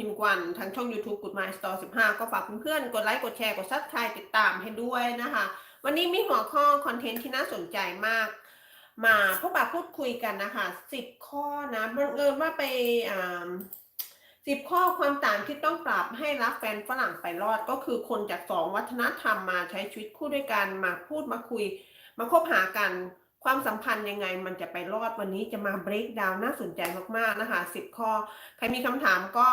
พิมพ์กวันทางช่อง YouTube Good Mind Store 15 ก็ฝากเพื่อนๆ กดไลค์กดแชร์กดซับสไครต์ติดตามให้ด้วยนะคะ วันนี้มีหัวข้อคอนเทนต์ที่น่าสนใจมาก มาพบปะพูดคุยกันนะคะ 10 ข้อนะบังเอิญว่าไปอ่าสิบข้อความต่างที่ต้องปรับให้รักแฟนฝรั่งไปรอดก็คือคนจากสองวัฒนธรรมมาใช้ชีวิตคู่ด้วยกันมาพูดมาคุย มาคบหากันความสัมพันธ์ยังไงมันจะไปรอดวันนี้จะมา break down น่าสนใจมากๆนะคะ 10 ข้อ ใครมีคำถามก็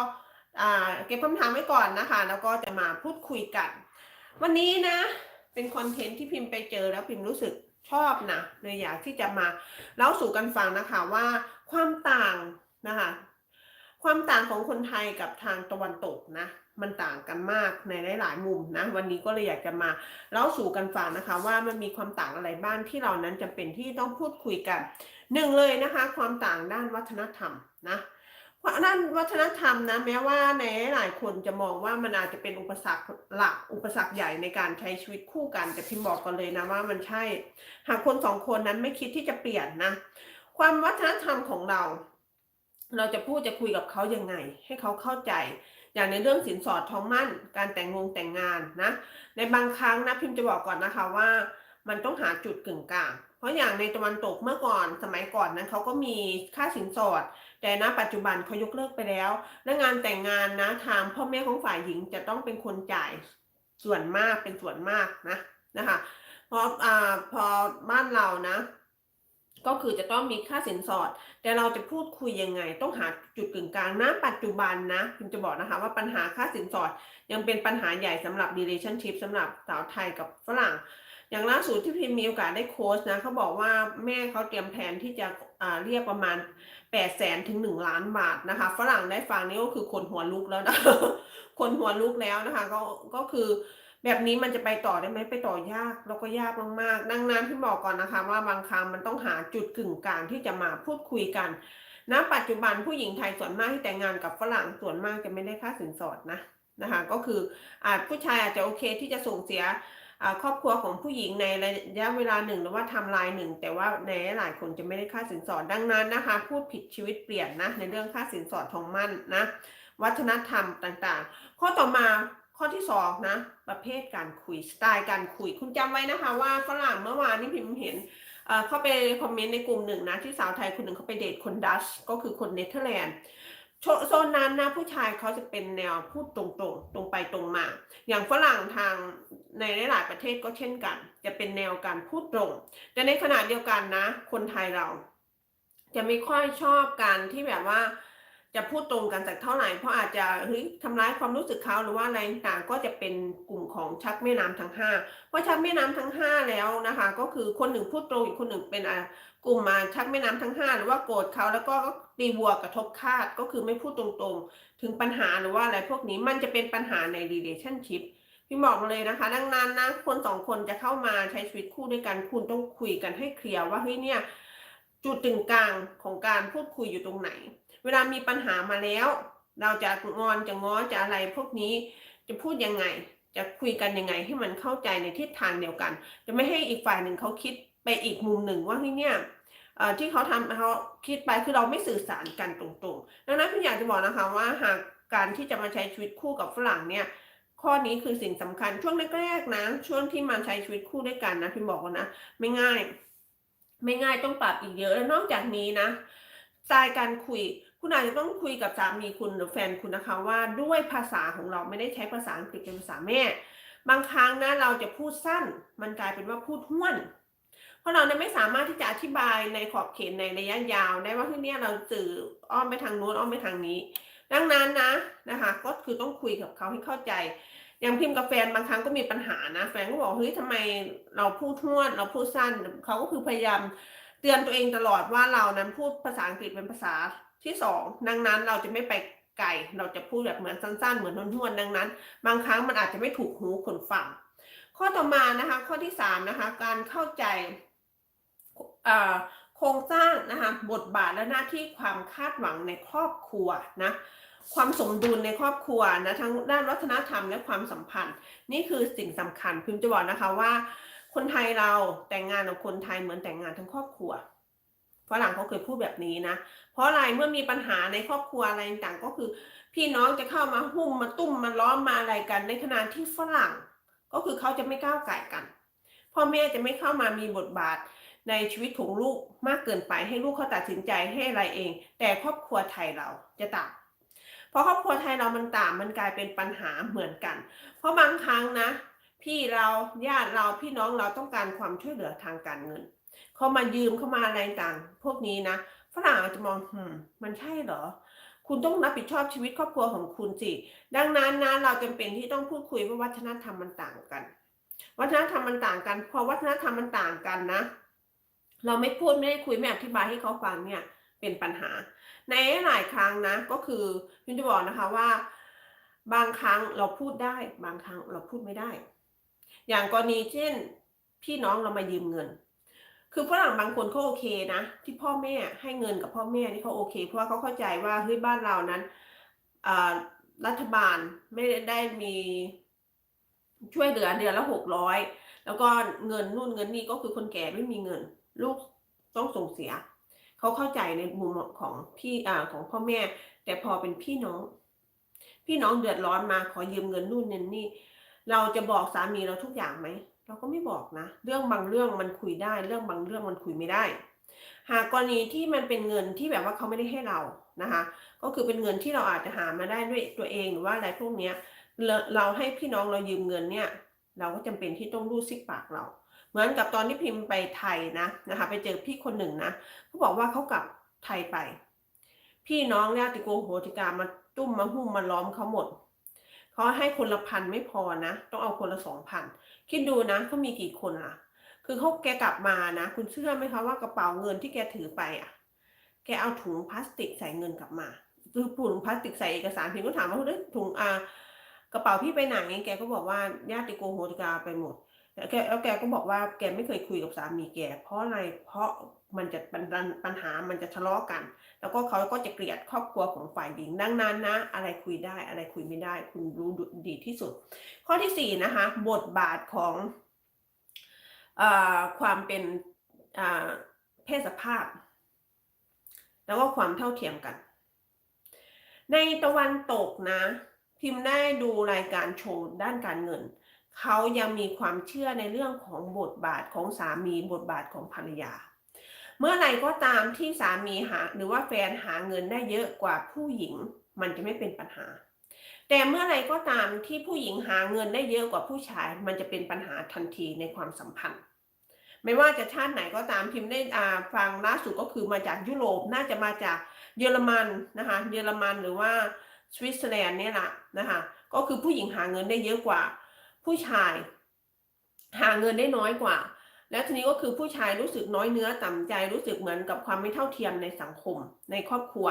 เก็บคำถามไว้ก่อนนะคะ แล้วก็จะมาพูดคุยกัน วันนี้นะ เป็นคอนเทนต์ที่พิมพ์ไปเจอแล้วพิมพ์รู้สึกชอบนะเลยอยากที่จะมาเล่าสู่กันฟังนะคะว่าความต่างนะคะ ความต่างของคนไทยกับทางตะวันตกนะ มันต่างกันมากในหลาย ๆ มุมนะ วันนี้ก็เลยอยากจะมาเล่าสู่กันฟังนะคะ ว่ามันมีความต่างอะไรบ้างที่เรานั้นจำเป็นที่ต้องพูดคุยกันหนึ่งเลยนะคะ ความต่างด้านวัฒนธรรมนะ ด้านวัฒนธรรมนะแม้ว่าในหลายคนจะมองว่ามันอาจจะเป็นอุปสรรคหลักอุปสรรคใหญ่ในการใช้ชีวิตคู่กัน แต่พิมบอกกันเลยนะว่ามันใช่ หากคนสองคนนั้นไม่คิดที่จะเปลี่ยนนะ ความวัฒนธรรมของเรา เราจะพูดจะคุยกับเขายังไง ให้เขาเข้าใจ อย่างในเรื่องสินสอดทองมั่น การแต่งงงแต่งงานนะ ในบางครั้งนะพิมจะบอกก่อนนะคะว่า มันต้องหาจุดกึ่งกลาง เพราะอย่างในตะวันตกเมื่อก่อนสมัยก่อนนั้นเขาก็มีค่าสินสอด แต่ณปัจจุบันเขายกเลิกไปแล้ว และงานแต่งงานนะทางพ่อแม่ของฝ่ายหญิงจะต้องเป็นคนจ่ายส่วนมากเป็นส่วนมากนะนะคะเพราะอ่าพอบ้านเรานะ ก็คือจะต้องมีค่าสินสอด แต่เราจะพูดคุยยังไง ต้องหาจุดกึ่งกลางณปัจจุบันนะพิมจะบอกนะคะว่าปัญหาค่าสินสอดยังเป็นปัญหาใหญ่สำหรับ relationship สำหรับสาวไทยกับฝรั่ง อย่างล่าสุดที่พิมมีโอกาสได้โค้ชนะเขาบอกว่าแม่เขาเตรียมแผนที่จะเรียกประมาณ8 0 0แสนถึง 1 ล้านบาทนะคะ ฝรั่งได้ฟังนี่ก็คือคนหัวลุกแล้วนะคนหัวลุกแล้วนะคะ ก็ก็คือแบบนี้มันจะไปต่อได้ไหมไปต่อยากแล้วก็ยากมากๆ ดังนั้นที่บอกก่อนนะคะ ว่าบางครั้งมันต้องหาจุดกึ่งกลางที่จะมาพูดคุยกันณปัจจุบันผู้หญิงไทยส่วนมากที่แต่งงานกับฝรั่งส่วนมากจะไม่ได้ค่าสินสอดนะนะคะ ก็คืออาจผู้ชายอาจจะโอเคที่จะส่งเสีย ครอบครัวของผู้หญิงในระยะเวลาหนึ่งหรือว่าทำลายหนึ่งแต่ว่าในหลายคนจะไม่ได้ค่าสินสอดดังนั้นนะคะ พูดผิดชีวิตเปลี่ยนนะในเรื่องค่าสินสอดทองมั่นนะ วัฒนธรรมต่างๆ ข้อต่อมาข้อที่สองนะ ประเภทการคุยสไตล์การคุย คุณจำไว้นะคะ ว่าฝรั่งเมื่อวานนี้พิมพ์เห็นเข้าไปคอมเมนต์ในกลุ่มหนึ่งนะที่สาวไทยคนหนึ่งเขาไปเดทคนดัชก็คือคนเนเธอร์แลนด์ โซนนั้นนะผู้ชายเขาจะเป็นแนวพูดตรงๆ ตรงไปตรงมา อย่างฝรั่งทางในหลายๆประเทศก็เช่นกัน จะเป็นแนวการพูดตรง แต่ในขณะเดียวกันนะ คนไทยเรา จะไม่ค่อยชอบการที่แบบว่า จะพูดตรงกันสักเท่าไหร่เพราะอาจจะเฮ้ยทำร้ายความรู้สึกเขาหรือว่าอะไรต่างก็จะเป็นกลุ่มของชักแม่น้ำทั้งห้าเพราะชักแม่น้ำทั้งห้าแล้วนะคะ ก็คือคนหนึ่งพูดตรงอีกคนหนึ่งเป็น กลุ่มมาชักแม่น้ำทั้งห้าหรือว่าโกรธเขาแล้วก็ตีวัวกระทบคาดก็คือไม่พูดตรงๆ ถึงปัญหาหรือว่าอะไรพวกนี้มันจะเป็นปัญหาใน relationship พี่บอกมาเลยนะคะ ดังนั้นนะคนสองคนจะเข้ามาใช้ชีวิตคู่ด้วยกันคุณต้องคุยกันให้เคลียร์ว่าเฮ้ยเนี่ยจุดตึงกลางของการพูดคุยอยู่ตรงไหน เวลามีปัญหามาแล้ว เราจะงอนจะง้อจะอะไรพวกนี้จะพูดยังไง จะคุยกันยังไงให้มันเข้าใจในทิศทางเดียวกัน จะไม่ให้อีกฝ่ายหนึ่งเขาคิดไปอีกมุมหนึ่งว่าเฮ้ยเนี่ย ที่เขาทำเขาคิดไปคือเราไม่สื่อสารกันตรงๆ ดังนั้นพี่อยากจะบอกนะคะว่าหากการที่จะมาใช้ชีวิตคู่กับฝรั่งเนี่ยข้อนี้คือสิ่งสำคัญช่วงแรกๆนะ ช่วงที่มาใช้ชีวิตคู่ด้วยกันนะพี่บอกก่อนนะ ไม่ง่าย ไม่ง่ายต้องปรับอีกเยอะแล้วนอกจากนี้นะสไตล์การคุย คุณอาจจะต้องคุยกับสามีคุณหรือแฟนคุณนะคะว่าด้วยภาษาของเราไม่ได้ใช้ภาษาอังกฤษเป็นภาษาแม่ บางครั้งนะเราจะพูดสั้น มันกลายเป็นว่าพูดห้วน ราะเราเนี่ยไม่สามารถที่จะอธิบายในขอบเขตในระยะยาว ได้ว่าที่เนี่ยเราสื่ออ้อมไปทางโน้นอ้อมไปทางนี้ ดังนั้นนะนะคะ ก็คือต้องคุยกับเขาให้เข้าใจ อย่างพิมพ์กับแฟนบางครั้งก็มีปัญหานะ แฟนก็บอกเฮ้ยทำไมเราพูดห้วนเราพูดสั้นเขาก็คือพยายามเตือนตัวเองตลอดว่าเรานั้นพูดภาษาอังกฤษเป็นภาษาที่สองดังนั้นเราจะไม่ไปไกลเราจะพูดแบบเหมือนสั้นๆ เหมือนห้วนๆดังนั้น บางครั้งมันอาจจะไม่ถูกหูคนฟังข้อต่อมานะคะ ข้อที่สามนะคะการเข้าใจ โครงสร้างนะคะบทบาทและหน้าที่ความคาดหวังในครอบครัวนะความสมดุลในครอบครัวนะทั้งด้านวัฒนธรรมและความสัมพันธ์ นี่คือสิ่งสำคัญพิมจะบอกนะคะว่า คนไทยเราแต่งงานกับคนไทยเหมือนแต่งงานทั้งครอบครัวฝรั่งเขาเคยพูดแบบนี้นะ เพราะอะไรเมื่อมีปัญหาในครอบครัวอะไรต่างก็คือ พี่น้องจะเข้ามาหุ้มมาตุ้มมาล้อมมาอะไรกัน ในขณะที่ฝรั่ง ก็คือเขาจะไม่ก้าวไก่กันพ่อแม่จะไม่เข้ามามีบทบาท ในชีวิตของลูกมากเกินไปให้ลูกเขาตัดสินใจให้อะไรเอง แต่ครอบครัวไทยเราจะต่างเพราะครอบครัวไทยเรามันต่างมันกลายเป็นปัญหาเหมือนกัน เพราะบางครั้งนะ พี่เราญาติเราพี่น้องเราต้องการความช่วยเหลือทางการเงินเขามายืมเขามาอะไรต่าง พวกนี้นะฝรั่งอาจจะมองหืมมันใช่เหรอ คุณต้องรับผิดชอบชีวิตครอบครัวของคุณสิดังนั้นนะเราจำเป็นที่ต้องพูดคุยว่าวัฒนธรรมมันต่างกัน วัฒนธรรมมันต่างกัน พอวัฒนธรรมมันต่างกันนะ เราไม่พูดไม่ได้คุยไม่อธิบายให้เขาฟังเนี่ยเป็นปัญหา ในหลายครั้งนะก็คือพิมจะบอกนะคะว่า บางครั้งเราพูดได้ บางครั้งเราพูดไม่ได้ อย่างกรณีเช่น พี่น้องเรามายืมเงิน คือฝรั่งบางคนเขาโอเคนะที่พ่อแม่ให้เงินกับพ่อแม่นี่เขาโอเค เพราะว่าเขาเข้าใจว่าเฮ้ยบ้านเรานั้นรัฐบาลไม่ได้มีช่วยเหลือเดือนละหกร้อยแล้วก็เงินนู่นเงินนี่ก็คือคนแก่ไม่มีเงิน ลูกต้องส่งเสีย เขาเข้าใจในมุมของพี่อ่าของพ่อแม่ แต่พอเป็นพี่น้อง พี่น้องเดือดร้อนมาขอยืมเงินนู่นนี่ เราจะบอกสามีเราทุกอย่างไหมเราก็ไม่บอกนะ เรื่องบางเรื่องมันคุยได้ เรื่องบางเรื่องมันคุยไม่ได้ หากกรณีที่มันเป็นเงินที่แบบว่าเขาไม่ได้ให้เรานะคะ ก็คือเป็นเงินที่เราอาจจะหามาได้ด้วยตัวเองหรือว่าอะไรพวกเนี้ยเราให้พี่น้องเรายืมเงินเนี่ย เราก็จำเป็นที่ต้องรูดซิกปากเรา เหมือนกับตอนที่พิมพ์ไปไทยนะนะคะ ไปเจอพี่คนหนึ่งนะเขาบอกว่าเขากลับไทยไป พี่น้องญาติโกโหติกามาตุ้มมาหุ้มมาล้อมเขาหมดเขาให้คนละพันไม่พอนะ ต้องเอาคนละสองพันคิดดูนะเขามีกี่คนล่ะ คือเขาแกกลับมานะ คุณเชื่อไหมคะว่ากระเป๋าเงินที่แกถือไปอะ แกเอาถุงพลาสติกใส่เงินกลับมาคือถุงพลาสติกใส่เอกสารพิมก็ถามว่าเฮ้ยถุงอ่ากระเป๋าพี่ไปไหนแกก็บอกว่าญาติโกโหติกาไปหมด แล้วแกแล้วแกก็บอกว่าแกไม่เคยคุยกับสามีแก เพราะอะไรเพราะมันจะปัญปัญหามันจะทะเลาะกัน แล้วก็เขาก็จะเกลียดครอบครัวของฝ่ายหญิงดังนั้นนะ อะไรคุยได้อะไรคุยไม่ได้ คุณรู้ดีที่สุด ข้อที่สี่นะคะ บทบาทของอความเป็นเพศสภาพ แล้วก็ความเท่าเทียมกัน ในตะวันตกนะพิมพ์ได้ดูรายการโชว์ด้านการเงิน เขายังมีความเชื่อในเรื่องของบทบาทของสามีบทบาทของภรรยา เมื่อไรก็ตามที่สามีหาหรือว่าแฟนหาเงินได้เยอะกว่าผู้หญิง มันจะไม่เป็นปัญหา แต่เมื่อไรก็ตามที่ผู้หญิงหาเงินได้เยอะกว่าผู้ชาย มันจะเป็นปัญหาทันทีในความสัมพันธ์ ไม่ว่าจะชาติไหนก็ตามพิมพ์ได้ฟังล่าสุดก็คือมาจากยุโรปน่าจะมาจากเยอรมันนะคะเยอรมันหรือว่าสวิตเซอร์แลนด์เนี่ยแหละนะคะก็คือผู้หญิงหาเงินได้เยอะกว่า ผู้ชาย หาเงินได้น้อยกว่า แล้วทีนี้ก็คือผู้ชายรู้สึกน้อยเนื้อต่ำใจรู้สึกเหมือนกับความไม่เท่าเทียมในสังคม ในครอบครัว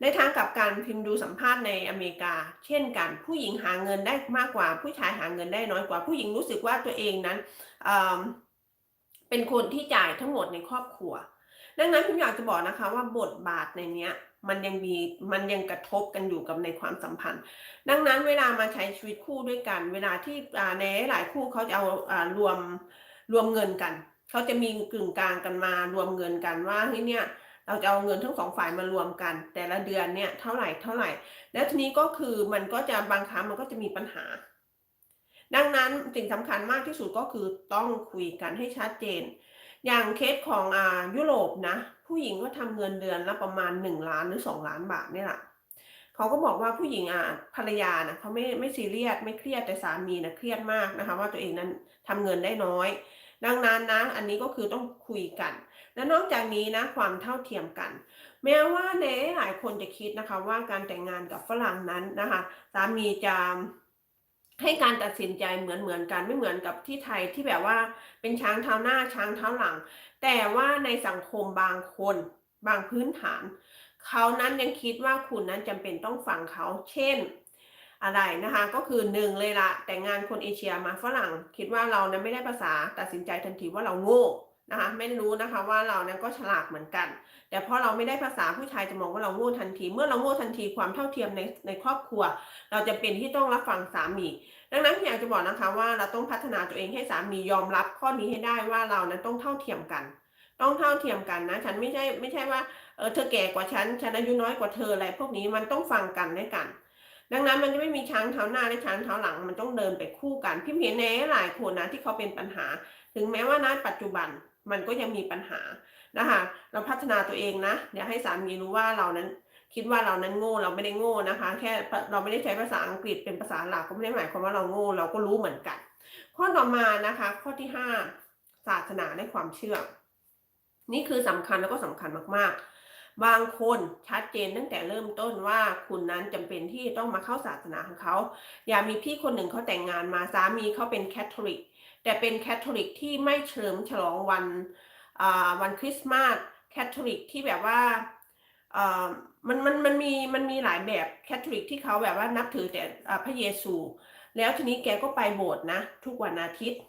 ในทางกับการพิมพ์ดูสัมภาษณ์ในอเมริกา เช่นกัน ผู้หญิงหาเงินได้มากกว่า ผู้ชายหาเงินได้น้อยกว่า ผู้หญิงรู้สึกว่าตัวเองนั้นเป็นคนที่จ่ายทั้งหมดในครอบครัว ดังนั้นพิมอยากจะบอกนะคะว่าบทบาทในเนี้ย มันยังมีมันยังกระทบกันอยู่กับในความสัมพันธ์ ดังนั้นเวลามาใช้ชีวิตคู่ด้วยกัน เวลาที่ในหลายคู่เขาจะเอารวมรวมเงินกันเขาจะมีกึ่งกลางกันมารวมเงินกันว่าเฮ้ยเนี่ยเราจะเอาเงินทั้งสองฝ่ายมารวมกัน แต่ละเดือนเนี่ยเท่าไหร่เท่าไหร่ แล้วทีนี้ก็คือมันก็จะบางครั้งมันก็จะมีปัญหา ดังนั้นสิ่งสำคัญมากที่สุดก็คือต้องคุยกันให้ชัดเจน อย่างเคสของอ่ายุโรปนะ ผู้หญิงก็ทำเงินเดือนละประมาณหนึ่งล้านหรือสองล้านบาทนี่แหละเขาก็บอกว่าผู้หญิงอ่าภรรยานะเขาไม่ไม่ซีเรียสไม่เครียดแต่สามีนะเครียดมากนะคะ ว่าตัวเองนั้นทำเงินได้น้อย ดังนั้นนะอันนี้ก็คือต้องคุยกัน และนอกจากนี้นะความเท่าเทียมกัน แม้ว่าในหลายคนจะคิดนะคะ ว่าการแต่งงานกับฝรั่งนั้นนะคะ สามีจะ ให้การตัดสินใจเหมือนเหมือนกันไม่เหมือนกับที่ไทยที่แบบว่าเป็นช้างเท้าหน้าช้างเท้าหลัง แต่ว่าในสังคมบางคนบางพื้นฐาน เขานั้นยังคิดว่าคุณนั้นจำเป็นต้องฟังเขาเช่น อะไรนะคะ ก็คือหนึ่งเลยละแต่งงานคนเอเชียมาฝรั่ง คิดว่าเรานั้นไม่ได้ภาษาตัดสินใจทันทีว่าเราโง่ นะคะไม่รู้นะคะว่าเรานั้นก็ฉลาดเหมือนกัน แต่พอเราไม่ได้ภาษาผู้ชายจะมองว่าเราโง่ทันที เมื่อเราโง่ทันทีความเท่าเทียมในในครอบครัว เราจะเป็นที่ต้องรับฟังสามี ดังนั้นพี่อยากจะบอกนะคะว่าเราต้องพัฒนาตัวเองให้สามียอมรับข้อนี้ให้ได้ว่าเรานั้นต้องเท่าเทียมกัน ต้องเท่าเทียมกันนะ ฉันไม่ใช่ไม่ใช่ว่าเออเธอแก่กว่าฉันฉันอายุน้อยกว่าเธออะไรพวกนี้มันต้องฟังกันด้วยกันดังนั้นมันจะไม่มีช้างเท้าหน้าและช้างเท้าหลังมันต้องเดินไปคู่กันพี่เห็นในหลายคนนะที่เขาเป็นปัญหา ถึงแม้ว่าณปัจจุบัน มันก็ยังมีปัญหานะคะเราพัฒนาตัวเองนะอย่าให้สามีรู้ว่าเรานั้นคิดว่าเรานั้นโง่เราไม่ได้โง่นะคะ แค่เราไม่ได้ใช้ภาษาอังกฤษเป็นภาษาหลักก็ไม่ได้หมายความว่าเราโง่เราก็รู้เหมือนกัน ข้อต่อมานะคะ ข้อที่ห้าศาสนาและความเชื่อ นี่คือสำคัญแล้วก็สำคัญมากๆ บางคนชัดเจนตั้งแต่เริ่มต้นว่าคุณนั้นจำเป็นที่ต้องมาเข้าศาสนาของเขา อย่ามีพี่คนหนึ่งเขาแต่งงานมาสามีเขาเป็นแคทอลิก แต่เป็นแคทอลิกที่ไม่เฉลิมฉลองวันวันคริสต์มาสแคทอลิกที่แบบว่ามันมันมันมีมันมีหลายแบบแคทอลิกที่เขาแบบว่านับถือแต่พระเยซู แล้วทีนี้แกก็ไปโบสถ์นะ ทุกวันอาทิตย์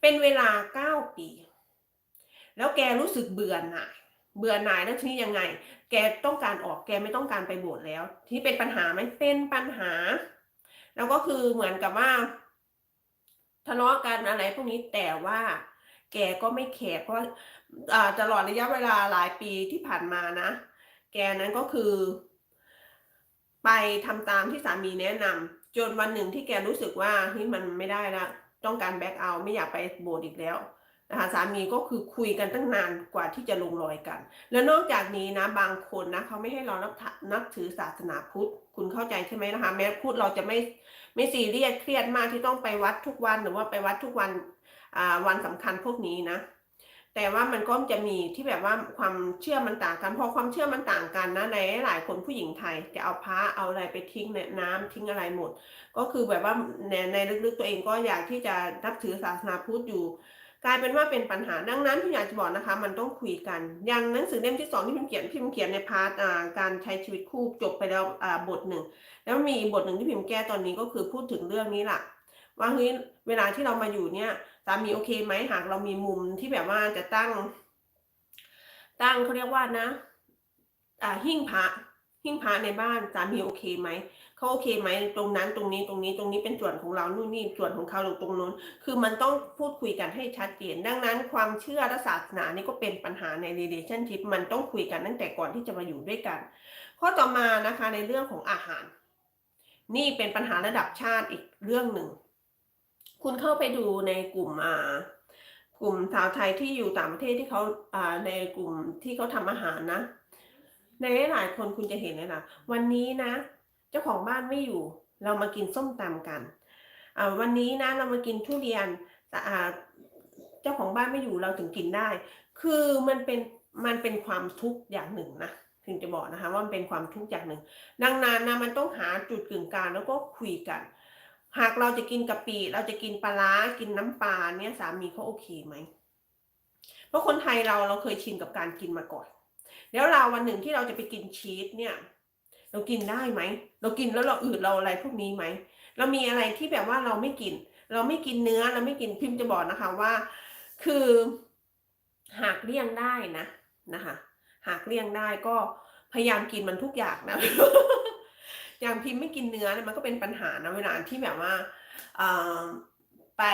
เป็นเวลาเก้าปี แล้วแกรู้สึกเบื่อหน่ายเบื่อหน่ายแล้วทีนี้ยังไง แกต้องการออกแกไม่ต้องการไปโบสถ์แล้ว ที่เป็นปัญหาไหมเป็นปัญหา แล้วก็คือเหมือนกับว่า ทะเลาะกันอะไรพวกนี้แต่ว่าแกก็ไม่แคร์เพราะตลอดระยะเวลาหลายปีที่ผ่านมานะ แกนั้นก็คือ ไปทำตามที่สามีแนะนำจนวันหนึ่งที่แกรู้สึกว่าเฮ้ยมันไม่ได้ละต้องการแบ็กเอาไม่อยากไปโบสถ์อีกแล้วนะคะสามีก็คือคุยกันตั้งนานกว่าที่จะลงรอยกัน แล้วนอกจากนี้นะบางคนนะเขาไม่ให้เรานับนับถือศาสนาพุทธ คุณเข้าใจใช่ไหมนะคะ แม้พุทธเราจะไม่ ไม่ซีเรียสเครียดมากที่ต้องไปวัดทุกวันหรือว่าไปวัดทุกวันวันสำคัญพวกนี้นะ แต่ว่ามันก็จะมีที่แบบว่าความเชื่อมันต่างกันพอความเชื่อมันต่างกันนะในหลายคนผู้หญิงไทยจะเอาพระเอาอะไรไปทิ้งในน้ำทิ้งอะไรหมด ก็คือแบบว่าในในลึกๆตัวเองก็อยากที่จะนับถือศาสนาพุทธอยู่ กลายเป็นว่าเป็นปัญหาดังนั้นพี่อยากจะบอกนะคะ มันต้องคุยกันอย่างหนังสือเล่มที่สองที่พิมพ์เขียนพิมพ์เขียนในพาร์ทการใช้ชีวิตคู่จบไปแล้วบทหนึ่งแล้วมีบทหนึ่งที่พิมพ์แก้ตอนนี้ก็คือพูดถึงเรื่องนี้แหละว่าเฮ้ยเวลาที่เรามาอยู่เนี่ยสามีโอเคไหมหากเรามีมุมที่แบบว่าจะตั้ง ตั้งเขาเรียกว่านะ อ่าหิ้งพระ หิ้งพระในบ้านสามีโอเคไหมเขาโอเคไหมตรงนั้นตรงนี้ตรงนี้ตรงนี้เป็นส่วนของเรานู่นนี่ส่วนของเขาตรงนู้น คือมันต้องพูดคุยกันให้ชัดเจนดังนั้นความเชื่อและศาสนานี่ก็เป็นปัญหาใน relationship มันต้องคุยกันตั้งแต่ก่อนที่จะมาอยู่ด้วยกัน ข้อต่อมานะคะในเรื่องของอาหาร นี่เป็นปัญหาระดับชาติอีกเรื่องหนึ่ง คุณเข้าไปดูในกลุ่มอ่ากลุ่มชาวไทยที่อยู่ต่างประเทศที่เขาอ่าในกลุ่มที่เขาทำอาหารนะ ในหลายคนคุณจะเห็นเลยนะวันนี้นะ เจ้าของบ้านไม่อยู่ เรามากินส้มตำกันอ่าวันนี้นะเรามากินทุเรียนอ่าเจ้าของบ้านไม่อยู่เราถึงกินได้ คือมันเป็นมันเป็นความทุกข์อย่างหนึ่งนะถึงจะบอกนะคะว่ามันเป็นความทุกข์อย่างหนึ่ง ดังนั้นนะมันต้องหาจุดกึ่งกลางแล้วก็คุยกัน หากเราจะกินกะปิเราจะกินปลาร้ากินน้ำปลาเนี่ยสามีเขาโอเคไหมเพราะคนไทยเราเราเคยชินกับการกินมาก่อน แล้วเราวันหนึ่งที่เราจะไปกินชีสเนี่ย เรากินได้ไหม เรากินแล้วเราอืดเราอะไรพวกนี้ไหม เรามีอะไรที่แบบว่าเราไม่กิน เราไม่กินเนื้อเราไม่กินพิมพ์จะบอกนะคะว่า คือหากเลี่ยงได้นะนะคะ หากเลี่ยงได้ก็พยายามกินมันทุกอย่างนะอย่างพิมพ์ไม่กินเนื้อเนี่ยมันก็เป็นปัญหานะเวลาที่แบบว่าไป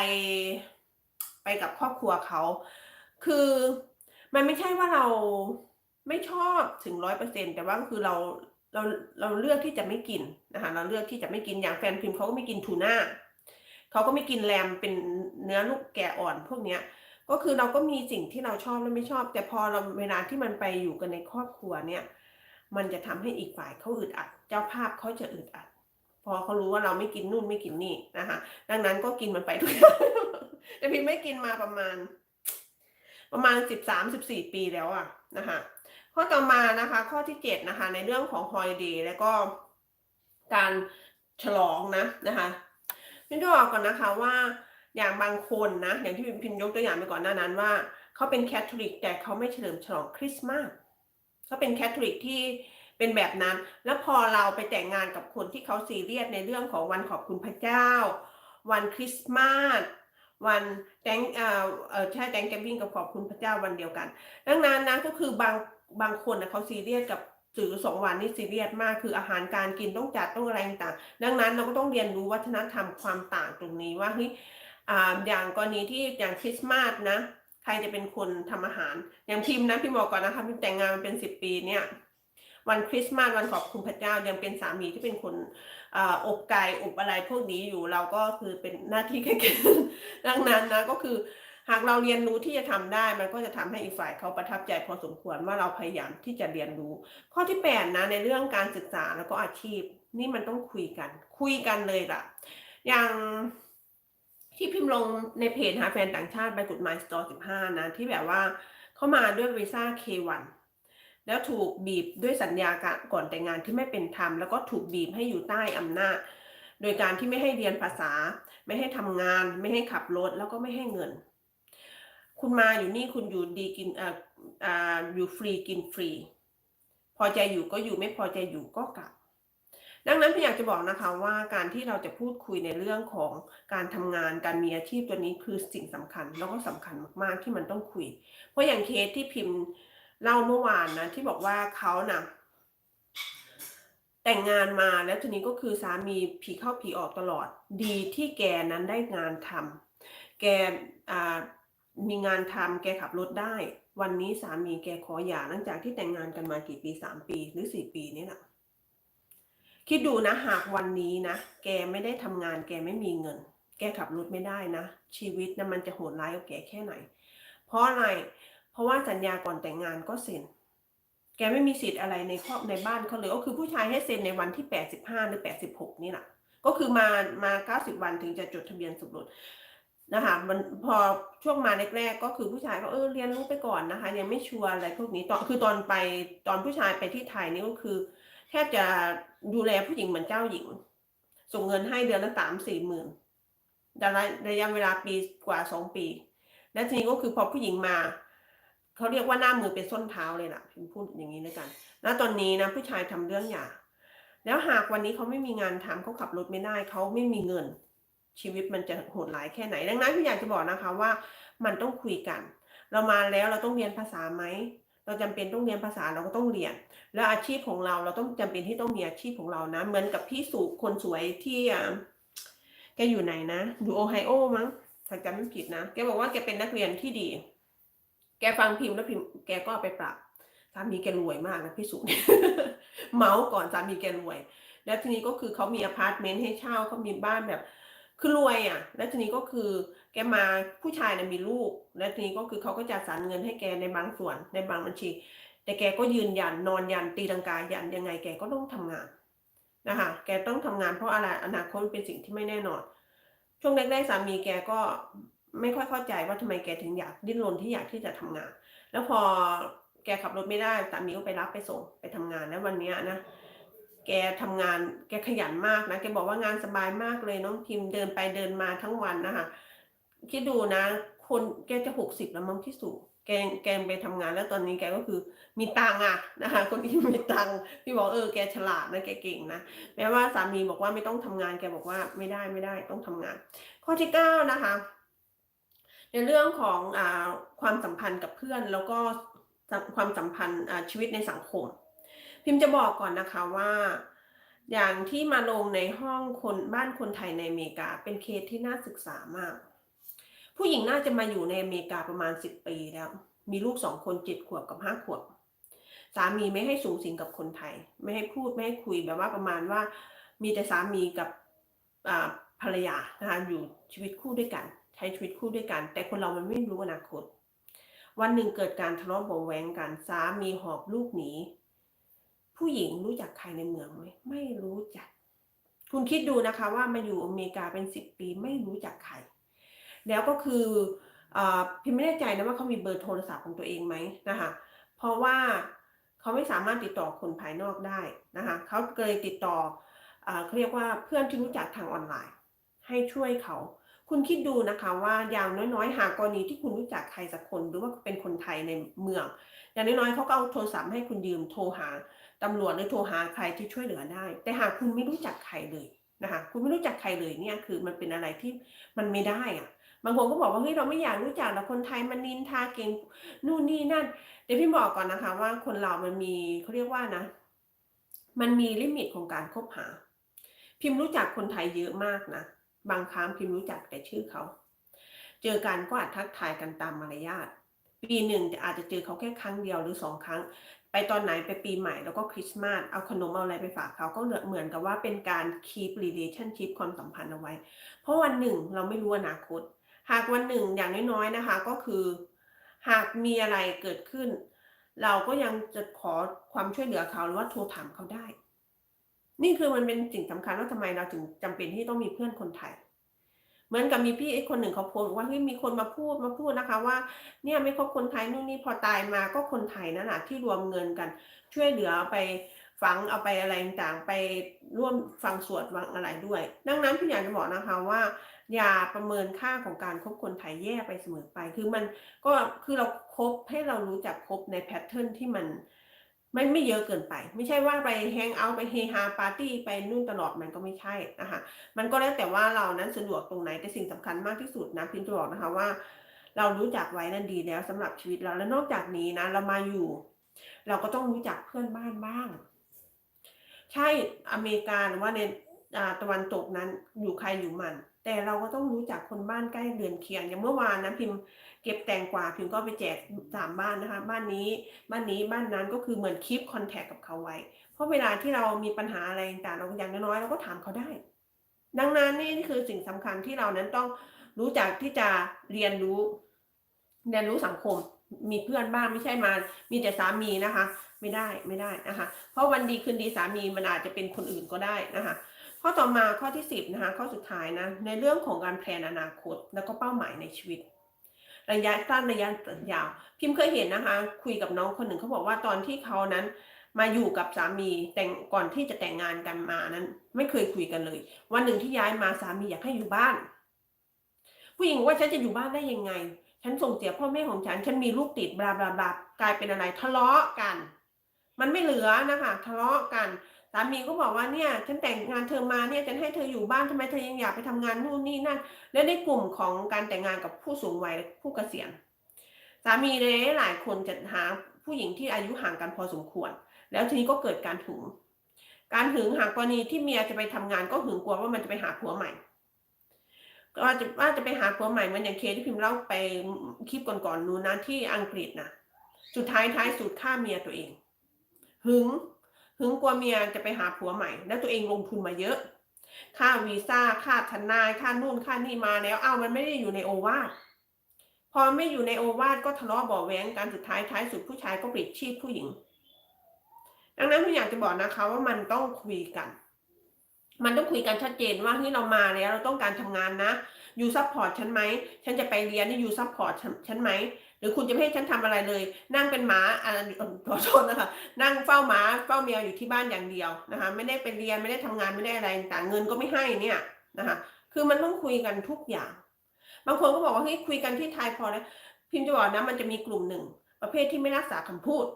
ไปกับครอบครัวเขา คือมันไม่ใช่ว่าเรา ไม่ชอบถึงร้อยเปอร์เซ็นแต่ว่าคือเราเราเราเลือกที่จะไม่กินนะคะเราเลือกที่จะไม่กินอย่างแฟนพิมพ์เขาก็ไม่กินทูน่าเขาก็ไม่กินแรมเป็นเนื้อลูกแกะอ่อนพวกเนี้ยก็คือเราก็มีสิ่งที่เราชอบและไม่ชอบ แต่พอเราเวลาที่มันไปอยู่กันในครอบครัวเนี่ย มันจะทำให้อีกฝ่ายเขาอึดอัด เจ้าภาพเขาจะอึดอัด พอเขารู้ว่าเราไม่กินนู่นไม่กินนี่นะคะดังนั้นก็กินมันไปทุกอย่างแต่พี่ไม่กินมาประมาณ ประมาณสิบสามสิบสี่ปีแล้วอะนะคะ ข้อต่อมานะคะ ข้อที่เจ็ดนะคะ ในเรื่องของฮอลิเดย์แล้วก็การฉลองนะนะคะพี่ต้องบอกก่อนนะคะว่าอย่างบางคนนะอย่างที่พิมพ์ยกตัวอย่างไปก่อนหน้านั้นว่าเขาเป็นแคทอลิกแต่เขาไม่เฉลิมฉลองคริสต์มาสเขาเป็นแคทอลิกที่เป็นแบบนั้น แล้วพอเราไปแต่งงานกับคนที่เขาซีเรียสในเรื่องของวันขอบคุณพระเจ้า วันคริสต์มาสวันแตงเอ่อใช่แตงแกมบิ้งกับขอบคุณพระเจ้าวันเดียวกัน ดังนั้นนะก็คือบาง บางคนนะเขาซีเรียสกับสื่อสองวันนี้ซีเรียสมากคืออาหารการกินต้องจัดต้องอะไรต่างดังนั้นเราก็ต้องเรียนรู้วัฒนธรรมความต่างตรงนี้ว่าเฮ้ยอ่าอย่างกรณีที่อย่างคริสต์มาสนะ ใครจะเป็นคนทำอาหาร อย่างพิมพ์นะพิมพ์บอกก่อนนะคะพิมแต่งงานมาเป็นสิบปีเนี่ยวันคริสต์มาสวันขอบคุณพระเจ้ายังเป็นสามีที่เป็นคนอบไก่อบอะไรพวกนี้อยู่เราก็คือเป็นหน้าที่แค่ดังนั้นนะก็คือ หากเราเรียนรู้ที่จะทำได้ มันก็จะทำให้อีกฝ่ายเขาประทับใจพอสมควรว่าเราพยายามที่จะเรียนรู้ ข้อที่แปดนะในเรื่องการศึกษาแล้วก็อาชีพ นี่มันต้องคุยกัน คุยกันเลยล่ะ อย่างที่พิมพ์ลงในเพจหาแฟนต่างชาติใบกฎหมายสตอร์สิบห้านะ ที่แบบว่าเข้ามาด้วยวีซ่า K1 แล้วถูกบีบด้วยสัญญาก่อนแต่งงานที่ไม่เป็นธรรมแล้วก็ถูกบีบให้อยู่ใต้อำนาจ โดยการที่ไม่ให้เรียนภาษา ไม่ให้ทำงาน ไม่ให้ขับรถแล้วก็ไม่ให้เงิน คุณมาอยู่นี่คุณอยู่ดีกินอ่าอ่าอยู่ฟรีกินฟรี พอใจอยู่ก็อยู่ไม่พอใจอยู่ก็กลับ ดังนั้นพี่อยากจะบอกนะคะว่าการที่เราจะพูดคุยในเรื่องของการทำงานการมีอาชีพตัวนี้คือสิ่งสำคัญแล้วก็สำคัญมากๆที่มันต้องคุย เพราะอย่างเคสที่พิมพ์เล่าเมื่อวานนะที่บอกว่าเขานะ่ะแต่งงานมาแล้วทีนี้ก็คือสามีผีเข้าผีออกตลอด ดีที่แกนั้นได้งานทำแกอ่า มีงานทำแกขับรถได้ วันนี้สามีแกขอหย่าหลังจากที่แต่งงานกันมากี่ปีสามปีหรือสี่ปีนี่แหละคิดดูนะหากวันนี้นะแกไม่ได้ทำงาน แกไม่มีเงิน แกขับรถไม่ได้นะ ชีวิตนะมันจะโหดร้ายกับแกแค่ไหน เพราะอะไร เพราะว่าสัญญาก่อนแต่งงานก็เซ็น แกไม่มีสิทธิ์อะไรในครอบในบ้านเขาเลย ก็คือผู้ชายให้เซ็นในวันที่แปดสิบห้าหรือแปดสิบหกนี่แหละก็คือมามาเก้าสิบวันถึงจะจดทะเบียนสมรส นะคะมันพอช่วงมาแรกๆก็คือผู้ชายก็เออเรียนรู้ไปก่อนนะคะ ยังไม่ชัวร์อะไรพวกนี้ตอนคือตอนไปตอนผู้ชายไปที่ไทยนี่ก็คือ แทบจะดูแลผู้หญิงเหมือนเจ้าหญิง ส่งเงินให้เดือนละสามสี่หมื่นแต่ระยะเวลาปีกว่าสองปี และทีนี้ก็คือพอผู้หญิงมาเขาเรียกว่าหน้ามือเป็นส้นเท้าเลยล่ะพิมพูดอย่างนี้ด้วยกัน แล้วตอนนี้นะผู้ชายทำเรื่องหย่าแล้วหากวันนี้เขาไม่มีงานทำเขาขับรถไม่ได้เขาไม่มีเงิน ชีวิตมันจะโหดร้ายแค่ไหน ดังนั้นพี่อยากจะบอกนะคะว่ามันต้องคุยกัน เรามาแล้วเราต้องเรียนภาษาไหมเราจำเป็นต้องเรียนภาษาเราก็ต้องเรียน แล้วอาชีพของเราเราต้องจำเป็นที่ต้องมีอาชีพของเรานะ เหมือนกับพี่สุคนสวยที่อ่าแกอยู่ไหนนะอยู่โอไฮโอมั้งถ้าจำไม่ผิดนะแกบอกว่าแกเป็นนักเรียนที่ดี แกฟังพิมพ์แล้วพิมพ์แกก็ไปปรับสามีแกรวยมากนะพี่สุเมาส์ก่อนสามีแกรวย แล้วทีนี้ก็คือเขามีอพาร์ตเมนต์ให้เช่าเขามีบ้านแบบ คือรวยอะ แล้วทีนี้ก็คือแกมาผู้ชายนะมีลูก แล้วทีนี้ก็คือเขาก็จัดสรรเงินให้แกในบางส่วนในบางบัญชี แต่แกก็ยืนยันนอนยันตีลังกายันยังไงแกก็ต้องทำงานนะคะแกต้องทำงานเพราะอะไรอนาคตเป็นสิ่งที่ไม่แน่นอน ช่วงแรกๆสามีแกก็ไม่ค่อยเข้าใจว่าทำไมแกถึงอยากดิ้นรนที่อยากที่จะทำงาน แล้วพอแกขับรถไม่ได้สามีก็ไปรับไปส่งไปทำงานแล้ววันนี้นะ แกทำงานแกขยันมากนะแกบอกว่างานสบายมากเลยน้องพิมเดินไปเดินมาทั้งวันนะคะคิดดูนะ คนแกจะหกสิบแล้วมั้งที่สุดแกแกไปทำงานแล้วตอนนี้แกก็คือมีตังค์อะนะคะคนที่มีตังพี่บอกเออแกฉลาดนะแกเก่งนะแม้ว่าสามีบอกว่าไม่ต้องทำงานแกบอกว่าไม่ได้ไม่ได้ต้องทำงาน ข้อที่เก้านะคะ ในเรื่องของอความสัมพันธ์กับเพื่อนแล้วก็ความสัมพันธ์ชีวิตในสังคม พิมพ์จะบอกก่อนนะคะว่า อย่างที่มาลงในห้องคนบ้านคนไทยในอเมริกา เป็นเคสที่น่าศึกษามาก ผู้หญิงน่าจะมาอยู่ในอเมริกาประมาณสิบปีแล้ว มีลูกสองคนเจ็ดขวบกับห้าขวบ สามีไม่ให้สูงสิงกับคนไทย ไม่ให้พูดไม่ให้คุยแบบว่าประมาณว่า มีแต่สามีกับภรรยานะคะอยู่ชีวิตคู่ด้วยกันใช้ชีวิตคู่ด้วยกัน แต่คนเรามันไม่รู้อนาคต วันหนึ่งเกิดการทะเลาะเบาะแวงกันสามีหอบลูกหนี ผู้หญิงรู้จักใครในเมืองไหมไม่รู้จัก คุณคิดดูนะคะว่ามาอยู่อเมริกาเป็นสิบปีไม่รู้จักใคร แล้วก็คืออพิมไม่แน่ใจนะว่าเขามีเบอร์โทรศัพท์ของตัวเองไหมนะคะ เพราะว่าเขาไม่สามารถติดต่อคนภายนอกได้นะคะเขาเลยติดต่อเขาเรียกว่าเพื่อนที่รู้จักทางออนไลน์ ให้ช่วยเขา คุณคิดดูนะคะว่าอย่างน้อยๆ หากกรณีที่คุณรู้จักใครสักคนหรือว่าเป็นคนไทยในเมือง อย่างน้อยๆเขาก็เอาโทรศัพท์ให้คุณยืมโทรหาตำรวจหรือโทรหาใครที่ช่วยเหลือได้ แต่หากคุณไม่รู้จักใครเลยนะคะคุณไม่รู้จักใครเลยเนี่ยคือมันเป็นอะไรที่มันไม่ได้อะบางคนก็บอกว่าเฮ้ยเราไม่อยากรู้จักแล้วคนไทยมันนินทาเก่งนู่นนี่นั่น เดี๋ยวพี่บอกก่อนนะคะ ว่าคนเรามันมีเขาเรียกว่านะ มันมีลิมิตของการคบหา พิมพ์รู้จักคนไทยเยอะมากนะ บางครั้งพิมพ์รู้จักแต่ชื่อเขา เจอกันก็อาจทักทายกันตามมารยาท ปีหนึ่งอาจจะเจอเขาแค่ครั้งเดียวหรือสองครั้ง ไปตอนไหนไปปีใหม่แล้วก็คริสต์มาส เอาขนมเอาอะไรไปฝากเขาก็เหมือนกับว่าเป็นการ keep relationship ความสัมพันธ์เอาไว้ เพราะวันหนึ่งเราไม่รู้อนาคต หากวันหนึ่งอย่างน้อยๆนะคะก็คือ หากมีอะไรเกิดขึ้น เราก็ยังจะขอความช่วยเหลือเขาหรือว่าโทรถามเขาได้ นี่คือมันเป็นสิ่งสำคัญว่าทำไมเราถึงจำเป็นที่ต้องมีเพื่อนคนไทย เหมือนกับมีพี่ไอ้คนหนึ่งเขาโพสว่าเฮ้ยมีคนมาพูดมาพูดนะคะ ว่าเนี่ยไม่ครบคนไทยนู่นนี่พอตายมาก็คนไทยนั่นแหะที่รวมเงินกัน ช่วยเหลืออไปฝังเอาไปอะไรต่างไปร่วมฟังสวดวังอะไรด้วย ดังนั้นพี่อยากจะบอกนะคะว่า อย่าประเมินค่าของการครบคนไทยแย่ไปเสมอไป คือมันก็คือเราครบให้เรารู้จักครบในแพทเทิร์นที่มัน ไม่ไม่เยอะเกินไป ไม่ใช่ว่าไปแฮงเอาท์ไปเฮฮาปาร์ตี้ไปนู่นตลอดมันก็ไม่ใช่นะคะมันก็แล้วแต่ว่าเรานั้นสะดวกตรงไหนแต่สิ่งสำคัญมากที่สุดนะพิมจะบอกนะคะว่า เรารู้จักไว้นั่นดีแล้วสำหรับชีวิตเราและนอกจากนี้นะ เรามาอยู่ เราก็ต้องรู้จักเพื่อนบ้านบ้าง ใช่อเมริกาหรือว่าในตะวันตกนั้นอยู่ใครอยู่มัน แต่เราก็ต้องรู้จักคนบ้านใกล้เรือนเคียงอย่างเมื่อวานนะพิมพ์ เก็บแตงกวาพิมก็ไปแจกสามบ้านนะคะ บ้านนี้บ้านนี้บ้านนั้นก็คือเหมือนคีปคอนแทคกับเขาไว้ เพราะเวลาที่เรามีปัญหาอะไรต่างๆเราอย่างน้อยๆเราก็ถามเขาได้ ดังนั้นนี่คือสิ่งสำคัญที่เรานั้นต้องรู้จักที่จะเรียนรู้ เรียนรู้สังคมมีเพื่อนบ้างไม่ใช่มา มีแต่สามีนะคะ ไม่ได้ไม่ได้นะคะ เพราะวันดีคืนดีสามีมันอาจจะเป็นคนอื่นก็ได้นะคะ ข้อต่อมาข้อที่สิบนะคะข้อสุดท้ายนะในเรื่องของการแพลนอนาคต แล้วก็เป้าหมายในชีวิต ระยะสั้นระยะยาว พิมพ์เคยเห็นนะคะ คุยกับน้องคนหนึ่งเขาบอกว่าตอนที่เขานั้น มาอยู่กับสามีแต่งก่อนที่จะแต่งงานกันมานั้น ไม่เคยคุยกันเลย วันหนึ่งที่ย้ายมาสามีอยากให้อยู่บ้าน ผู้หญิงว่าฉันจะอยู่บ้านได้ยังไง ฉันส่งเสียพ่อแม่ของฉัน ฉันมีลูกติดบลาบลาบลากลายเป็นอะไรทะเลาะกัน มันไม่เหลือนะคะ ทะเลาะกัน สามีก็บอกว่าเนี่ยฉันแต่งงานเธอมาเนี่ยฉันให้เธออยู่บ้านทำไมเธอยังอยากไปทำงานนู่นนี่นั่นและในกลุ่มของการแต่งงานกับผู้สูงวัยผู้เกษียณ สามีเลยหลายคนจะหาผู้หญิงที่อายุห่างกันพอสมควร แล้วทีนี้ก็เกิดการหึงการหึงหากกรณีที่เมียจะไปทำงานก็หึงกลัวว่ามันจะไปหาผัวใหม่ก็จะว่าจะไปหาผัวใหม่เหมือนอย่างเคสที่พิมพ์เล่าไปคลิปก่อนๆนู้นนะที่อังกฤษนะสุดท้ายท้ายสุดฆ่าเมียตัวเอง หึง หึงกลัวเมียจะไปหาผัวใหม่ แล้วตัวเองลงทุนมาเยอะ ค่าวีซ่าค่าทนายค่านู่นค่านี่มาแล้วอ้าวมันไม่ได้อยู่ในโอวาทพอไม่อยู่ในโอวาทก็ทะเลาะบาะแว้งกันสุดท้ายท้ายสุดผู้ชายก็ปลิดชีพผู้หญิง ดังนั้นพี่อยากจะบอกนะคะ ว่ามันต้องคุยกัน มันต้องคุยกันชัดเจนว่าที่เรามาแล้วเราต้องการทำงานนะ อยู่ซัพพอร์ตฉันไหม ฉันจะไปเรียนนี่อยู่ซัพพอร์ตฉันไหม หรือคุณจะไม่ให้ฉันทำอะไรเลย นั่งเป็นหมาอ่าขอโทษนะคะ นั่งเฝ้าหมาเฝ้าเมียอยู่ที่บ้านอย่างเดียวนะคะ ไม่ได้ไปเรียนไม่ได้ทำงานไม่ได้อะไรต่างเงินก็ไม่ให้เนี่ยนะคะ คือมันต้องคุยกันทุกอย่าง บางคนก็บอกว่าเฮ้ยคุยกันที่ไทยพอแล้วพิมจะบอกนะมันจะมีกลุ่มหนึ่ง ประเภทที่ไม่รักษาคำพูด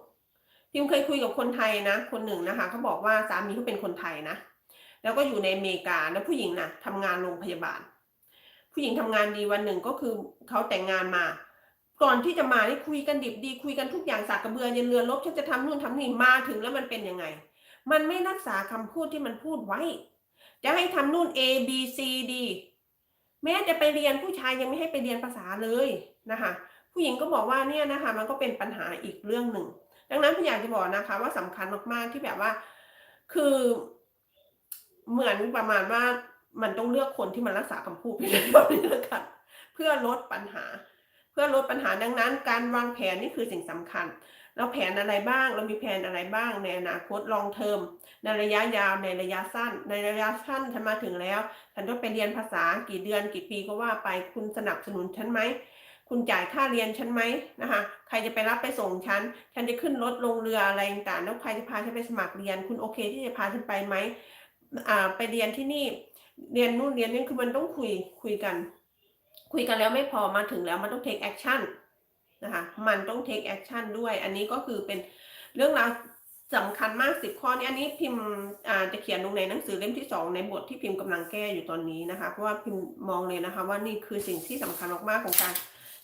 พิมเคยคุยกับคนไทยนะ คนหนึ่งนะคะเขาบอกว่าสามีเขาเป็นคนไทยนะแล้วก็อยู่ในอเมริกาแล้วผู้หญิงนะทำงานโรงพยาบาล ผู้หญิงทำงานดีวันหนึ่งก็คือเขาแต่งงานมา ก่อนที่จะมานี่คุยกันดิบดีคุยกันทุกอย่างสากกระเบือยันเรือลบฉันจะทำนู่นทำนี่มาถึงแล้วมันเป็นยังไง มันไม่รักษาคำพูดที่มันพูดไว้ จะให้ทำนู่น A B C D แม้จะไปเรียนผู้ชายยังไม่ให้ไปเรียนภาษาเลยนะคะผู้หญิงก็บอกว่าเนี่ยนะคะมันก็เป็นปัญหาอีกเรื่องหนึ่ง ดังนั้นพี่อยากจะบอกนะคะ ว่าสำคัญมากๆที่แบบว่า คือ เหมือนประมาณว่ามันต้องเลือกคนที่มันรักษาคำพูดไปเลยแบบนี้แล้วกันเพื่อลดปัญหา พื่อลดปัญหาดังนั้น การวางแผนนี่คือสิ่งสำคัญ เราแผนอะไรบ้าง เรามีแผนอะไรบ้าง ในอนาคตลองเทอมในระยะยาวในระยะสั้น ในระยะสั้นฉันมาถึงแล้วฉันต้องไปเรียนภาษากี่เดือนกี่ปีก็ว่าไปคุณสนับสนุนฉันไหมคุณจ่ายค่าเรียนฉันไหมนะคะใครจะไปรับไปส่งฉัน ฉันจะขึ้นรถลงเรืออะไรต่างๆแล้วใครจะพาฉันไปสมัครเรียน คุณโอเคที่จะพาฉันไปไหมอ่าไปเรียนที่นี่เรียนนู่นเรียนนี่คือมันต้องคุยคุยกัน คุยกันแล้วไม่พอมาถึงแล้วมันต้อง take action นะคะ มันต้อง take action ด้วย อันนี้ก็คือเป็นเรื่องราวสำคัญมากสิบข้อนี้อันนี้พิมพ์อ่าจะเขียนลงในหนังสือเล่มที่สองในบทที่พิมพ์กำลังแก้อยู่ตอนนี้นะคะ เพราะว่าพิมพ์มองเลยนะคะ ว่านี่คือสิ่งที่สำคัญมากๆของการ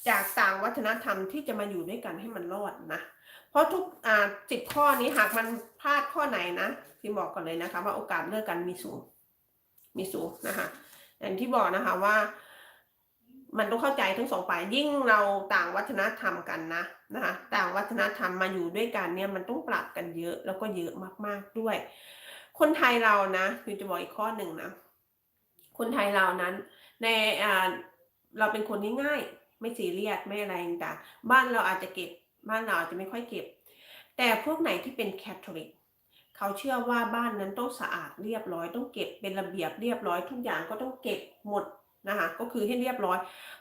จากต่างวัฒนธรรมที่จะมาอยู่ด้วยกันให้มันรอดนะ เพราะทุกอ่าสิบข้อนี้หากมันพลาดข้อไหนนะพิมบอกก่อนเลยนะคะ ว่าโอกาสเลิกกันมีสูงมีสูงนะคะอย่างที่บอกนะคะว่า มันต้องเข้าใจทั้งสองฝ่ายยิ่งเราต่างวัฒนธรรมกันนะนะคะต่างวัฒนธรรมมาอยู่ด้วยกันเนี่ยมันต้องปรับกันเยอะแล้วก็เยอะมากๆด้วย คนไทยเรานะคือจะบอกอีกข้อหนึ่งนะคนไทยเรานั้นในอ่าเราเป็นคนง่ายๆไม่ซีเรียสไม่อะไรต่างบ้านเราอาจจะเก็บบ้านเราอาจจะไม่ค่อยเก็บ แต่พวกไหนที่เป็นแคทอลิกเขาเชื่อว่าบ้านนั้นต้องสะอาดเรียบร้อยต้องเก็บเป็นระเบียบเรียบร้อยทุกอย่างก็ต้องเก็บหมด นะคะก็คือให้เรียบร้อย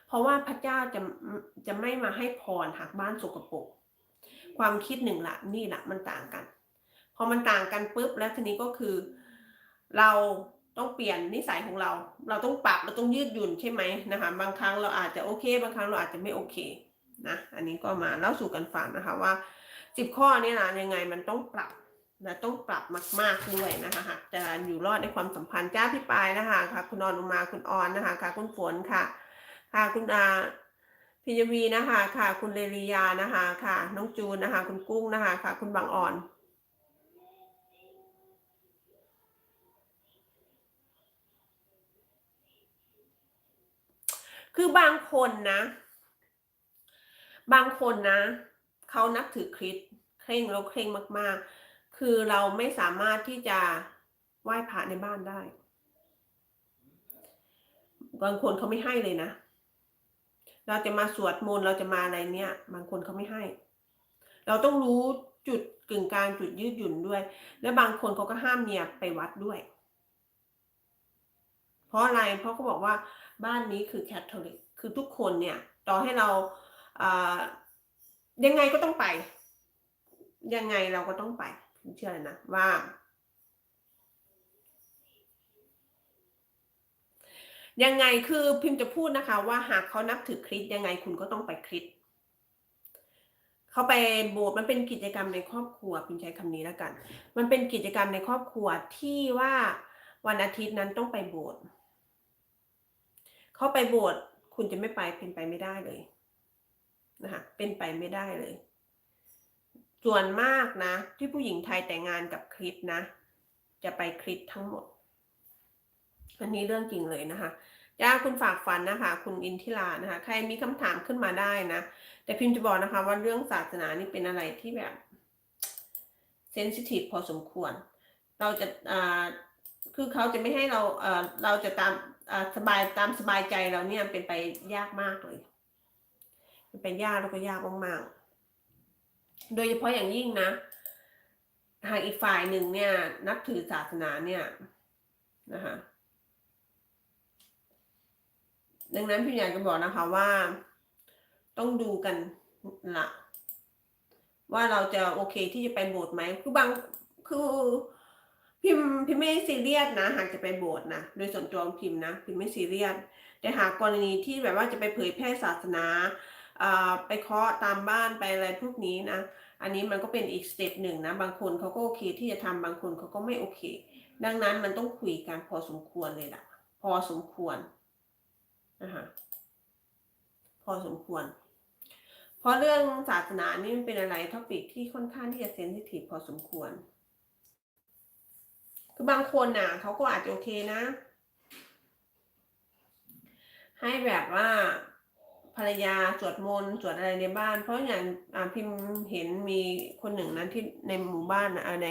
เพราะว่าพระเจ้าจะจะไม่มาให้พรหากบ้านสกปรกความคิดหนึ่งละนี่แหละมันต่างกัน พอมันต่างกันปุ๊บแล้วทีนี้ก็คือ เราต้องเปลี่ยนนิสัยของเรา เราต้องปรับเราต้องยืดหยุ่นใช่ไหมนะคะ บางครั้งเราอาจจะโอเค บางครั้งเราอาจจะไม่โอเคนะอันนี้ก็มาเล่าสู่กันฟังนะคะว่าสิบข้อนี้นะยังไงมันต้องปรับ นะต้องปรับมาก ๆด้วยนะคะหากจะอยู่รอดในความสัมพันธ์จ้าพี่ปายนะคะค่ะคุณนอนอุมาคุณออนนะคะค่ะคุณฝนค่ะ ค่ะคุณอาพิยวีนะคะค่ะ คุณเลลียานะคะค่ะ น้องจูนนะคะ คุณกุ้งนะคะค่ะ คุณบางอ่อนคือบางคนนะ บางคนนะ เขานับถือคริสเคร่งแล้วเคร่งมาก ๆ คือเราไม่สามารถที่จะไหว้พระในบ้านได้ บางคนเขาไม่ให้เลยนะ เราจะมาสวดมนต์เราจะมาอะไรเนี่ย บางคนเขาไม่ให้ เราต้องรู้จุดกึ่งกลางจุดยืดหยุ่นด้วย และบางคนเขาก็ห้ามเมียไปวัดด้วย เพราะอะไรเพราะเขาบอกว่าบ้านนี้คือแคทอลิกคือทุกคนเนี่ย ต่อให้เราายังไงก็ต้องไป ยังไงเราก็ต้องไป ชื่อเลยนะว่า ยังไงคือพิมพ์จะพูดนะคะ ว่าหากเขานับถือคริสยังไงคุณก็ต้องไปคริสเขาไปโบสถ์มันเป็นกิจกรรมในครอบครัวพิมพ์ใช้คำนี้แล้วกัน มันเป็นกิจกรรมในครอบครัวที่ว่าวันอาทิตย์นั้นต้องไปโบสถ์เขาไปโบสถ์คุณจะไม่ไปเป็นไปไม่ได้เลยนะคะเป็นไปไม่ได้เลย ส่วนมากนะ ที่ผู้หญิงไทยแต่งงานกับคริสนะ จะไปคริสทั้งหมด อันนี้เรื่องจริงเลยนะคะจ้าคุณฝากฝันนะคะ คุณอินทิรานะคะ ใครมีคำถามขึ้นมาได้นะ แต่พิมพ์จะบอกนะคะ ว่าเรื่องศาสนานี่เป็นอะไรที่แบบเซนซิทีฟพอสมควร เราจะอ่าคือเขาจะไม่ให้เราเอ่อเราจะตามอ่าสบายตามสบายใจเราเนี่ยเป็นไปยากมากเลย เป็นไปยากแล้วก็ยากมากๆ โดยเฉพาะอย่างยิ่งนะ หากอีกฝ่ายหนึ่งเนี่ย นับถือศาสนาเนี่ยนะคะดังนั้นพี่อยากจะบอกนะคะว่าต้องดูกันละว่าเราจะโอเคที่จะไปโบสถ์ไหมคือบางคือพิมพิมไม่ซีเรียสนะ หากจะไปโบสถ์นะโดยส่วนตัวพิมนะพิมไม่ซีเรียสแต่หากกรณีที่แบบว่าจะไปเผยแพร่ศาสนา ไปเคาะตามบ้านไปอะไรพวกนี้นะ อันนี้มันก็เป็นอีกสเต็ปหนึ่งนะ บางคนเขาก็โอเคที่จะทำบางคนเขาก็ไม่โอเค ดังนั้นมันต้องคุยกันพอสมควรเลยล่ะ พอสมควรนะคะพอสมควร เพราะเรื่องศาสนานี่มันเป็นอะไรท็อปิกที่ค่อนข้างที่จะเซนซิทีฟพอสมควร คือบางคนน่ะเขาก็อาจจะโอเคนะ ให้แบบว่า รรยาสวดมนต์สวดอะไรในบ้าน เพราะอย่างพิมเห็นมีคนหนึ่งนั้นที่ในหมู่บ้านนะใน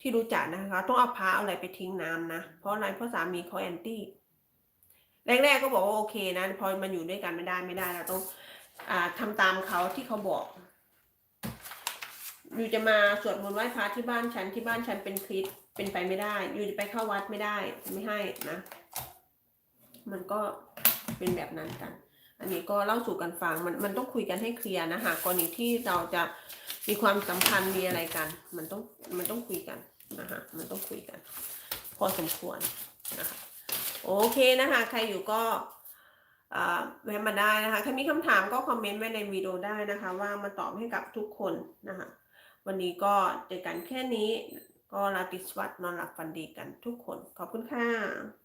ที่รู้จักนะคะ ต้องเอาพระอะไรไปทิ้งน้ำนะเพราะอะไรเพราะสามีเขาแอนตี้แรกๆก็บอกว่าโอเคนะพอมันอยู่ด้วยกันไม่ได้ไม่ได้เราต้องอทำตามเขาที่เขาบอกอยู่จะมาสวดมนต์ไหว้พระที่บ้านฉันที่บ้านฉันเป็นคริสเป็นไปไม่ได้ อยู่จะไปเข้าวัดไม่ได้ไม่ให้นะ มันก็เป็นแบบนั้นกัน อันนี้ก็เล่าสู่กันฟังมันมันต้องคุยกันให้เคลียร์นะคะกรณีที่เราจะมีความสัมพันธ์มีอะไรกัน มันต้องมันต้องคุยกันนะคะมันต้องคุยกัน พอสมควรนะคะโอเคนะคะ ใครอยู่ก็แวะมาได้นะคะ ถ้ามีคำถามก็คอมเมนต์ไว้ในวิดีโอได้นะคะ ว่ามาตอบให้กับทุกคนนะคะ วันนี้ก็เจอกันแค่นี้ ก็ลาติสวัสดนอนหลับฝันดีกันทุกคน ขอบคุณค่ะ